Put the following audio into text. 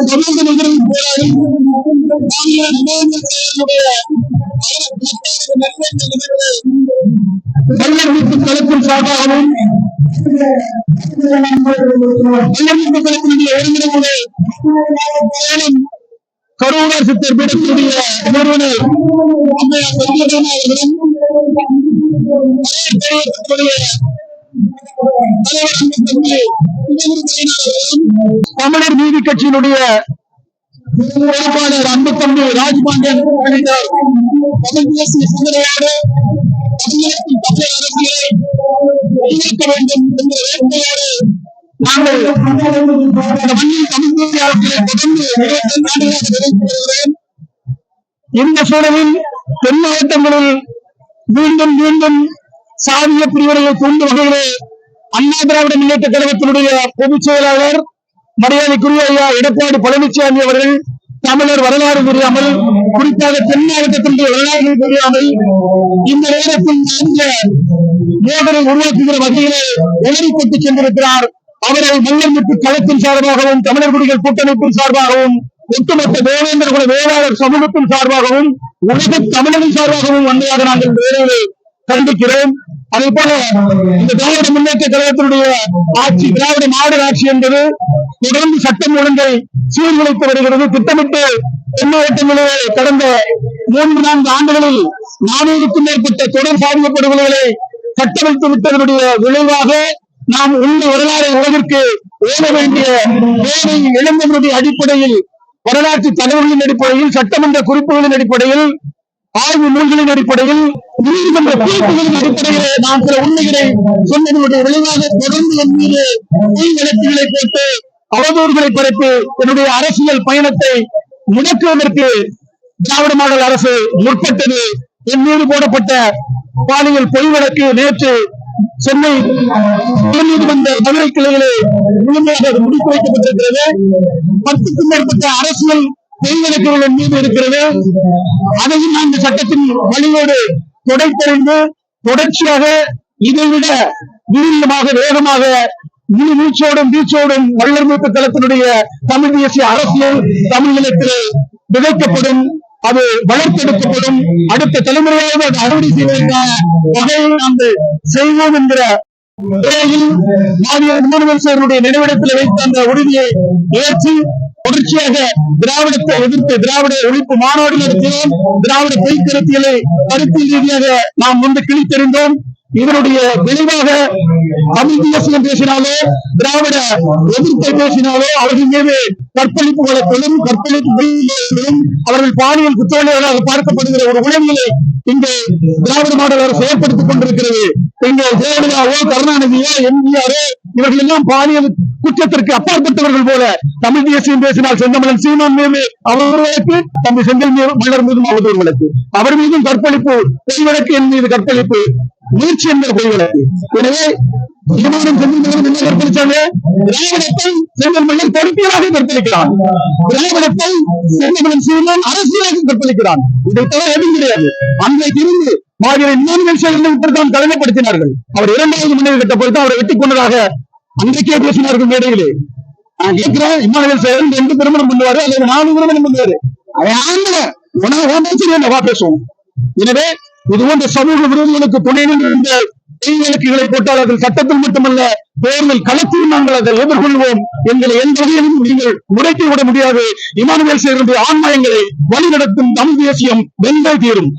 தொடர்ந்து நிகழ்வு போராடி நாங்கள் சார்பாகவும் சித்தர் பீடத்தினுடைய நிறுவனர் அவர்களும் தமிழர் நீதி கட்சியினுடைய அன்பு தம்பி ராஜ்பாண்டியன் தமிழ் தேசிய சிந்தனையோடு தமிழகத்தின் தமிழக அரசியலை வேண்டும் என்ற வேட்கையோடு நாங்கள் மண்ணில் தமிழ் தேசிய அரசியலை தொடர்ந்து இருபத்தி நிறைவேற்றி இந்த சூழலில் தென் மாவட்டங்களில் மீண்டும் மீண்டும் சாதிய பிரிவினையை தூண்டும் வகையிலே அண்ணா திராவிட முன்னேற்ற கழகத்தினுடைய பொதுச் செயலாளர் மரியாதைக்குரிய ஐயா எடப்பாடி பழனிசாமி அவர்கள் தமிழர் வரலாறு தெரியாமல் குறிப்பாக தென் மாவட்டத்தினுடைய வரலாறு தெரியாமல் இந்த நேரத்தில் இந்த மோதலை உருவாக்குகிற வகையிலே உணரிப்பட்டு சென்றிருக்கிறார். அவரை மன்னர் மீட்பு களத்தின் சார்பாகவும் தமிழர் குடிகள் கூட்டமைப்பின் சார்பாகவும் ஒட்டுமொத்த தேவேந்திர குல வேளாளர் சமூகத்தின் சார்பாகவும் உலக தமிழரின் சார்பாகவும் வந்ததாக நாங்கள் வேலையை கண்டிக்கிறோம். அதே போல இந்த திராவிட முன்னேற்ற கழகத்தினுடைய ஆட்சி திராவிட மாடல் ஆட்சி என்பது தொடர்ந்து சட்டம் ஒழுங்கை சீர்குலைத்து வருகிறது. திட்டமிட்டு தென் கடந்த மூன்று நான்கு ஆண்டுகளில் நானூறுக்கும் மேற்பட்ட தொடர் சாதிய படுகொலைகளை கட்டமைத்து விட்டதனுடைய விளைவாக நாம் உள்ள வரலாறு உலகிற்கு ஓட வேண்டிய வேலை இழந்தவருடைய அடிப்படையில் வரலாற்று தகவல்களின் அடிப்படையில் சட்டமன்ற குறிப்புகளின் அடிப்படையில் ஆய்வு நூல்களின் அடிப்படையில் நீதிமன்ற தீர்ப்புகளின் அடிப்படையிலே நான் சில உண்மைகளை சொன்னதனுடைய விளைவாக தொடர்ந்து என் மீது பொய் வழக்குகளை போட்டு அவதூறுகளை பரப்பி என்னுடைய அரசியல் பயணத்தை முடக்குவதற்கு திராவிட மாடல் அரசு முற்பட்டது. என் மீது போடப்பட்ட பாலியல் பொய் வழக்கு நேற்று சென்னை உயர்நீதிமன்ற மதுரை கிளையிலே முழுமையாக அது முடித்து வைக்கப்பட்டிருக்கிறது பத்துக்கும் மேற்பட்ட அரசியல் பொய் உள்ள மீது இருக்கிறது. அதையும் அந்த இந்த சட்டத்தின் வழியோடு தொடைத்தறிந்து தொடர்ச்சியாக இதைவிட வீரியமாக வேகமாக முழு மூச்சோடும் வீச்சோடும் வள்ளல் தளத்தினுடைய தமிழ் தேசிய அரசியல் தமிழகத்தில் விதைக்கப்படும் அது வளர்த்தெடுக்கப்படும். அடுத்த தலைமுறையாக அது அறுவடை செய்வதற்கான வகையை நாம் செய்வோம் என்கிற வேளையில் மாநில நிர்மலவரசருடைய நினைவிடத்தில் வைத்த அந்த உறுதியை ஏற்று தொடர்ச்சியாக திராவிடத்தை எதிர்த்து திராவிட ஒழிப்பு மாநாடு நடத்தினோம். திராவிட பொய் கருத்தியலை கருத்தியல் ரீதியாக நாம் முன்பு கிழித்தெறிந்தோம். இதனுடைய விளைவாக தமிழ் தேசியம் பேசினாலோ திராவிட எதிர்ப்பை பேசினாலோ அவர்கள் மீது கற்பழிப்பு வழக்கிலும் கற்பழிப்பு பொய்யிலும் அவர்கள் பாலியல் குற்றவாளிகளாக பார்க்கப்படுகிற ஒரு உளவியலை இங்கே திராவிட மாடல் அரசு ஏற்படுத்திக் கொண்டிருக்கிறது. இங்கே ஜெயலலிதாவோ கருணாநிதியோ எம்ஜிஆரோ இவர்கள் எல்லாம் பாலியல் குற்றத்திற்கு அப்பாற்பட்டவர்கள் போல தமிழ் தேசியம் பேசினால் செந்தமிழன் சீமான் மீது அவர் வழக்கு தம்பி செந்தில் மலர் மீதும் அவதூறு வழக்கு. அவர் மீதும் கற்பழிப்பு பொய் வழக்கு என் மீது கற்பழிப்பு முயற்சி என்ற பொய் வழக்கு. எனவே சீமானும் செந்தில் மலரும் என்ன கற்பழிச்சாங்க? திராவிடத்தை செந்தில் மலர் பொறுப்பியலாக கற்பழிக்கிறான். திராவிடத்தை செந்தமிழன் சீமான் அரசியலாக கற்பழிக்கிறான். இதை தவிர எதுவும் கிடையாது. அன்றைக்கு இருந்து மாவீர இமானுவேல் சேகரனை விட்டுதான் தலைமைப்படுத்தினார்கள் அவர் இரண்டாவது மனைவி கட்ட பொறுத்து அவரை வெட்டிக் கொண்டதாக அன்றைக்கே பேசினார்கள் மேடையிலே நான் கேட்கிறேன் இமானுவேல் சேகரன் ரெண்டு திருமணம் பண்ணுவாரு? அல்லது நானும் திருமணம் பண்ணுவாரு? அவன் ஆம்பள என்னவா பேசுவோம். எனவே இது போன்ற சமூக விரோதிகளுக்கு துணை நின்று இந்த போட்டால் அதில் சட்டத்தில் மட்டுமல்ல தேர்தல் களத்தில் நாங்கள் அதை எதிர்கொள்வோம் எங்களை எந்த வகையிலும் நீங்கள் முடக்கி விட முடியாது. இமானுவேல் சேகருடைய ஆன்மயங்களை வழிநடத்தும் தமிழ் தேசியம் வென்றே தீரும்.